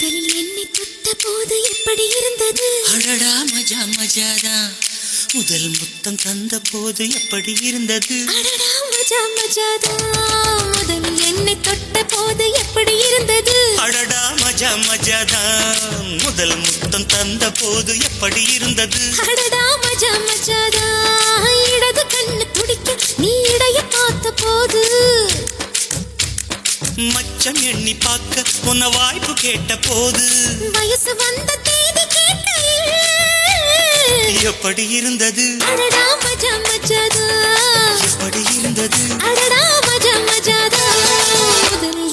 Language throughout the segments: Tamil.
முதலில் என்னை தொட்ட போது எப்படி இருந்தது? அழடா மஜா மஜாதான் முதல் முத்தம் தந்த போது எப்படி இருந்தது? அடடா மஜா மஜாதான் முதலில் என்னை தொட்ட போது எப்படி இருந்தது? அடடா மஜா மஜாதான் முதல் முத்தம் தந்த போது எப்படி இருந்தது? அடடா மஜா மஜாதான் இடது கண்ணு துடிக்க நீ இடைய பார்த்த போது மச்சம் எண்ணி பார்க்க உன்ன வாய்ப்பு கேட்ட போது வயசு வந்த தேதி எப்படி இருந்தது? மஜா எப்படி இருந்தது? மஜா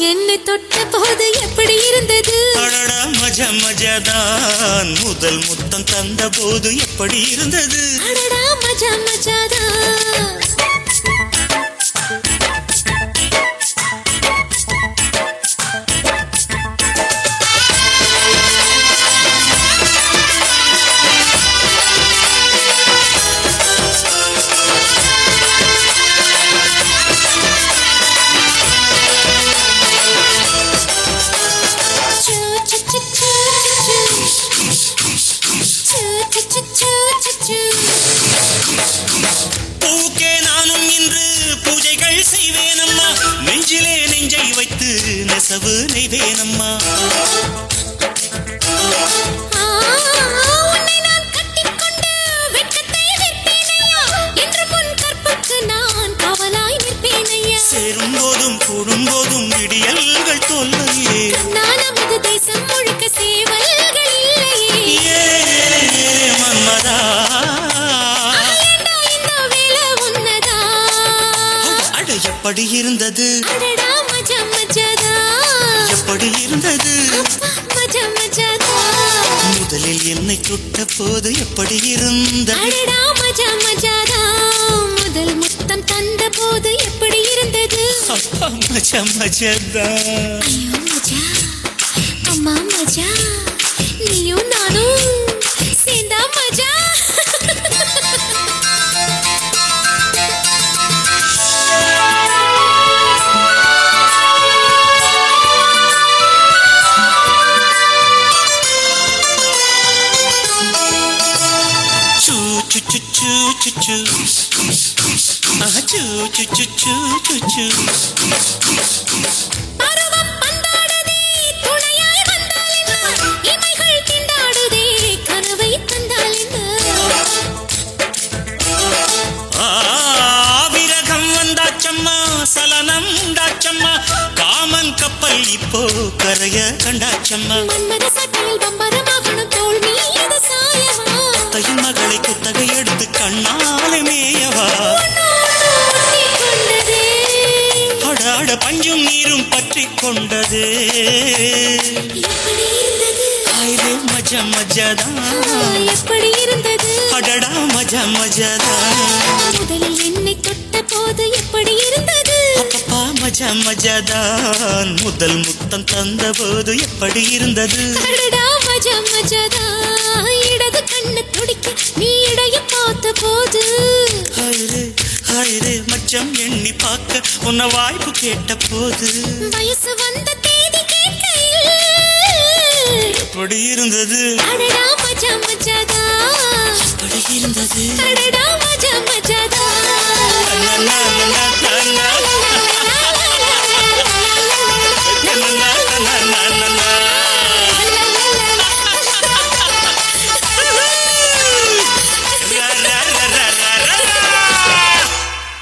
என்னை தொட்ட போது எப்படி இருந்தது? அடடா மஜா மஜாதான் முதல் முத்தம் தந்த போது எப்படி இருந்தது? அடடா மஜா மஜாதான் நெசவு நெய்வேனம்மா. சேரும் போதும் கூடும் போதும் விடியல்கள் தொல்லையே. ஏ மன்மதா. அட எப்படி இருந்தது எப்படி இருந்தது. முதலில் என்னை தொட்ட போது எப்படி மஜாதா முதல் முத்தம் தந்த போது எப்படி இருந்தது? மஜா மஜாதா அம்மா மஜா. நீயும் நானும் வந்தால் என்ன இமைகள் திண்டாடுதே கனவை தந்தால் என்ன ஆ, விரகம் வந்தாச்சம்மா சலனம் உண்டாச்சம்மா காமன் கப்பல் இப்போ கரைய கண்டாச்சம்மா மன்மத சட்டையில் பம்பரமாகணும் தோல் பற்றி கொண்டது ஆயிரே மஜா மஜாதான் ஆ, எப்படி இருந்தது அடடா மஜா மஜாதான் முதலில் என்னை தொட்ட போது எப்படி இருந்தது அப்பப்பா மஜா மஜாதான் முதல் முத்தம் தந்த போது எப்படி இருந்தது? அடடா மஜா மஜாதா இடது கண்ணு துடிக்க நீ இடைய பார்த்த போது. ஹாயிரே ஹாயிரே மச்சம் பார்க்க உன்ன வாய்ப்பு கேட்ட போது வயசு வந்த தேதி கேட்கையில் எப்படி இருந்தது?